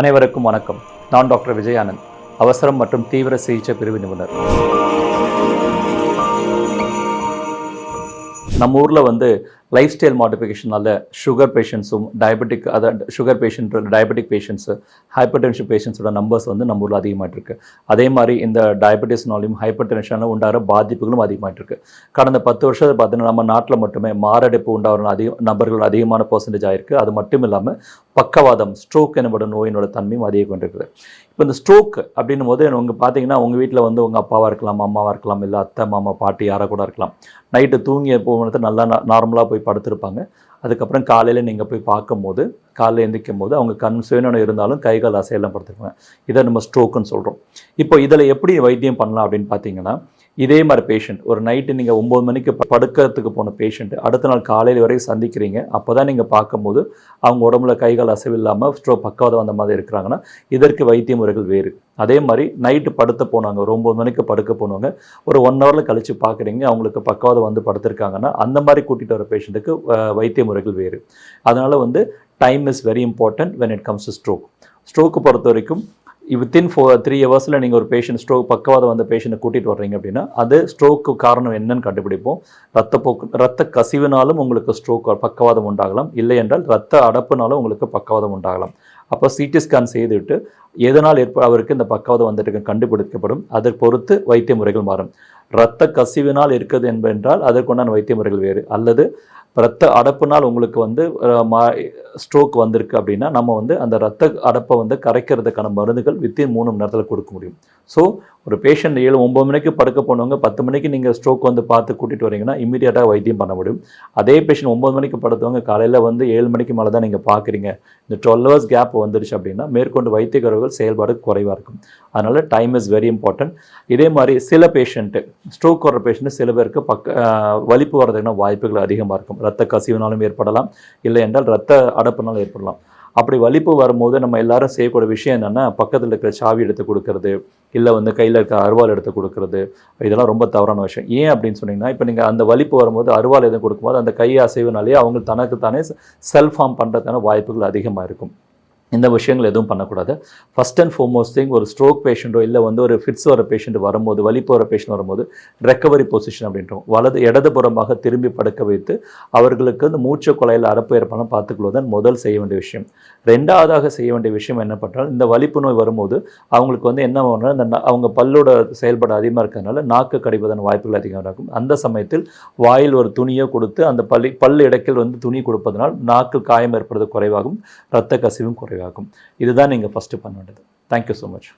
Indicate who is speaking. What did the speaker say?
Speaker 1: அனைவருக்கும் வணக்கம். நான் டாக்டர் விஜயானந்த் அவசரம் மற்றும் தீவிர சிகிச்சை பிரிவு நிபுணர். நம்ம ஊரில் வந்து லைஃப் ஸ்டைல் மாடிஃபிகேஷனால சுகர் பேஷண்ட்ஸும் டயபெட்டிக் அதை sugar patient diabetic patients hyper tension பேஷண்ட்ஸோட நம்பர்ஸ் வந்து நம்ம ஊரில் அதிகமாகிட்டு இருக்கு அதே மாதிரி இந்த டயபெட்டிஸ்னாலையும் ஹைப்பர் டென்ஷனால உண்டாகிற பாதிப்புகளும் அதிகமாகிட்டு இருக்கு கடந்த பத்து வருஷத்தை பார்த்தீங்கன்னா நம்ம நாட்டில் மட்டுமே மாரடைப்பு உண்டாகிற அதிக நபர்கள் அதிகமான பர்சன்டேஜ் ஆயிருக்கு. அது மட்டும் இல்லாமல் பக்கவாதம் ஸ்ட்ரோக் எனப்படும் நோயினோட தன்மையும் அதிகம் கொண்டிருக்குது இப்போ இந்த ஸ்ட்ரோக் அப்படின்னும் போது உங்கள் பார்த்தீங்கன்னா உங்கள் வீட்டில் வந்து உங்கள் அப்பாவாக இருக்கலாம் அம்மாவாக இருக்கலாம் இல்லை அத்தை மாமா பாட்டி யாராக கூட இருக்கலாம். நைட்டு தூங்கி போகிறது நல்லா நார்மலாக போய் படுத்திருப்பாங்க. அதுக்கப்புறம் காலையில் நீங்கள் போய் பார்க்கும்போது காலையில் எந்திரிக்கும் போது அவங்க கண் சுயநலம் இருந்தாலும் கைகள் அசையெல்லாம் படுத்துருப்பாங்க. இதை நம்ம ஸ்ட்ரோக்குன்னு சொல்கிறோம் இப்போ இதில் எப்படி வைத்தியம் பண்ணலாம் அப்படின்னு பார்த்தீங்கன்னா இதே மாதிரி பேஷண்ட் ஒரு நைட்டு நீங்கள் ஒம்பது மணிக்கு படுக்கிறதுக்கு போன பேஷண்ட் அடுத்த நாள் காலையில் வரைக்கும் சந்திக்கிறீங்க. அப்போ தான் நீங்கள் பார்க்கும்போது அவங்க உடம்புல கைகள் அசைவு இல்லாமல் ஸ்ட்ரோ பக்கவாதம் அந்த மாதிரி இருக்கிறாங்கன்னா இதற்கு வைத்திய முறைகள் வேறு. அதே மாதிரி நைட்டு படுத்த போனாங்க. ஒரு ஒம்பது மணிக்கு படுக்க போனவங்க ஒரு ஒன் ஹவரில் கழித்து பார்க்குறீங்க. அவங்களுக்கு பக்கவாதம் வந்து படுத்திருக்காங்கன்னா அந்த மாதிரி கூட்டிகிட்டு வர பேஷண்ட்டுக்கு வைத்திய முறைகள் வேறு. அதனால் வந்து time is very important when it comes to stroke stroke பொறுத்த வரைக்கும் வித்தின் ஃபோர் த்ரீ ஹவர்ஸில் நீங்கள் ஒரு பேஷண்ட் ஸ்ட்ரோக் பக்கவாத வந்த பேஷண்ட்டை கூட்டிகிட்டு வர்றீங்க அப்படின்னா அது ஸ்ட்ரோக்கு காரணம் என்னன்னு கண்டுபிடிப்போம். ரத்தப்போக்கு ரத்த கசிவினாலும் உங்களுக்கு ஸ்ட்ரோக் பக்கவாதம் உண்டாகலாம். இல்லை என்றால் ரத்த அடப்புனாலும் உங்களுக்கு பக்கவாதம் உண்டாகலாம். அப்போ சிடி ஸ்கேன் செய்துவிட்டு எதனால் ஏற்ப அவருக்கு இந்த பக்கவாதம் வந்துட்டு கண்டுபிடிக்கப்படும் அதை பொறுத்து வைத்திய முறைகள் மாறும். ரத்த கசிவினால் இருக்குது என்பென்றால் அதற்குண்டான வைத்திய முறைகள் வேறு. அல்லது ரத்த அடப்புனால் உங்களுக்கு வந்து ஸ்ட்ரோக் வந்திருக்கு அப்படின்னா நம்ம வந்து அந்த ரத்த அடப்பை வந்து கரைக்கிறதுக்கான மருந்துகள் வித்தின் மூணு மணி நேரத்தில் கொடுக்க முடியும். ஸோ ஒரு பேஷண்ட் ஏழு ஒம்பது மணிக்கு படுக்க போனவங்க பத்து மணிக்கு நீங்கள் ஸ்ட்ரோக் வந்து பார்த்து கூட்டிகிட்டு வரீங்கன்னா இமீடியட்டாக வைத்தியம் பண்ண முடியும். அதே பேஷண்ட் ஒம்பது மணிக்கு படுத்தவங்க காலையில் வந்து ஏழு மணிக்கு மேலே தான் நீங்கள் பார்க்குறீங்க. இந்த டுவெல் ஹவர்ஸ் கேப் வந்துருச்சு அப்படின்னா மேற்கொண்டு வைத்திய குறைவுகள் செயல்பாடு குறைவாக இருக்கும். அதனால் டைம் இஸ் வெரி இம்பார்ட்டன்ட் இதே மாதிரி சில பேஷண்ட்டு ஸ்ட்ரோக் வர பேஷண்ட்டு சில பேருக்கு பக்க வலிப்பு வர்றதுக்கான வாய்ப்புகள் அதிகமாக இருக்கும். ரத்த கசிவுனாலும் ஏற்படலாம். இல்லை என்றால் ரத்த அடப்புனாலும் ஏற்படலாம். அப்படி வலிப்பு வரும்போது நம்ம எல்லாரும் செய்யக்கூடிய விஷயம் என்னென்னா பக்கத்தில் இருக்கிற சாவி எடுத்து கொடுக்கறது இல்லை வந்து கையில் இருக்கிற அருவாள் எடுத்து கொடுக்கறது இதெல்லாம் ரொம்ப தவறான விஷயம். ஏன் அப்படின்னு சொன்னீங்கன்னா இப்போ நீங்கள் அந்த வலிப்பு வரும்போது அருவாள் எதுவும் கொடுக்கும்போது அந்த கை அசைவுனாலே அவங்க தனக்கு தானே செல்ஃப் ஃபார்ம் பண்ணுறதுக்கான வாய்ப்புகள் அதிகமாக இருக்கும். இந்த விஷயங்கள் எதுவும் பண்ணக்கூடாது. ஃபர்ஸ்ட் அண்ட் ஃபோர்மோஸ்ட் திங் ஒரு ஸ்ட்ரோக் பேஷண்ட்டோ இல்லை வந்து ஒரு ஃபிட்ஸ் வர பேஷண்ட் வரும்போது வலி போகிற பேஷண்ட் வரும்போது ரெக்கவரி பொசிஷன் அப்படின்றோம் வலது இடதுபுறமாக திரும்பி படுக்க வைத்து அவர்களுக்கு வந்து மூச்சு குழாயில் அரப்பு ஏற்படாமல் பார்த்துக்கொள்வதன் முதல் செய்ய வேண்டிய விஷயம். ரெண்டாவதாக செய்ய வேண்டிய விஷயம் என்ன பண்ணால் இந்த வலிப்பு நோய் வரும்போது அவங்களுக்கு வந்து என்ன பண்ணால் இந்த அவங்க பல்லோட செயல்பாடு அதிகமாக இருக்கிறதுனால நாக்கு கடிப்பதன் வாய்ப்புகள் அதிகமாக இருக்கும். அந்த சமயத்தில் வாயில் ஒரு துணியை கொடுத்து அந்த பள்ளி பல் இடக்கில் வந்து துணி கொடுப்பதனால் நாக்கில் காயம் ஏற்படுறது குறைவாகும் இரத்த கசிவும் குறைவாகும். இதுதான் நீங்கள் ஃபஸ்ட்டு பண்ண வேண்டியது. Thank you so much